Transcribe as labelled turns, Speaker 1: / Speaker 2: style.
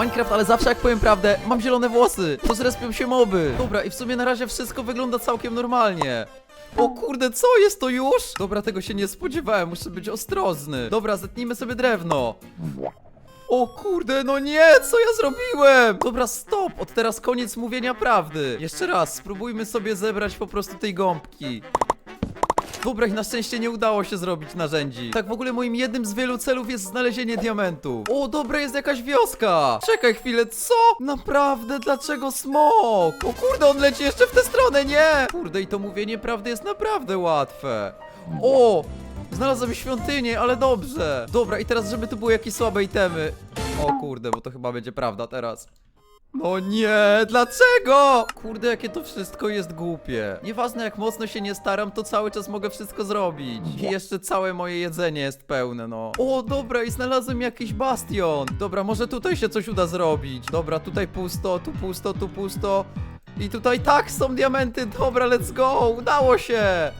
Speaker 1: Minecraft, ale zawsze jak powiem prawdę, mam zielone włosy. To zrespią się moby. Dobra, i w sumie na razie wszystko wygląda całkiem normalnie. O kurde, co jest to już? Dobra, tego się nie spodziewałem, muszę być ostrożny. Dobra, zetnijmy sobie drewno. O kurde, no nie, co ja zrobiłem? Dobra, stop, od teraz koniec mówienia prawdy. Jeszcze raz, spróbujmy sobie zebrać po prostu tej gąbki. I na szczęście nie udało się zrobić narzędzi. Tak w ogóle moim jednym z wielu celów jest znalezienie diamentu. O, dobra, jest jakaś wioska. Czekaj chwilę, co? Naprawdę, dlaczego smok? O kurde, on leci jeszcze w tę stronę, nie! Kurde, i to mówienie prawdy jest naprawdę łatwe. O! Znalazłem świątynię, ale dobrze. Dobra, i teraz, żeby tu były jakieś słabe itemy. O kurde, bo to chyba będzie prawda teraz. No nie, dlaczego? Kurde, jakie to wszystko jest głupie. Nieważne jak mocno się nie staram, to cały czas mogę wszystko zrobić. I jeszcze całe moje jedzenie jest pełne, no. O, dobra, i znalazłem jakiś bastion. Dobra, może tutaj się coś uda zrobić. Dobra, tutaj pusto, tu pusto, tu pusto. I tutaj tak są diamenty, dobra, let's go, udało się!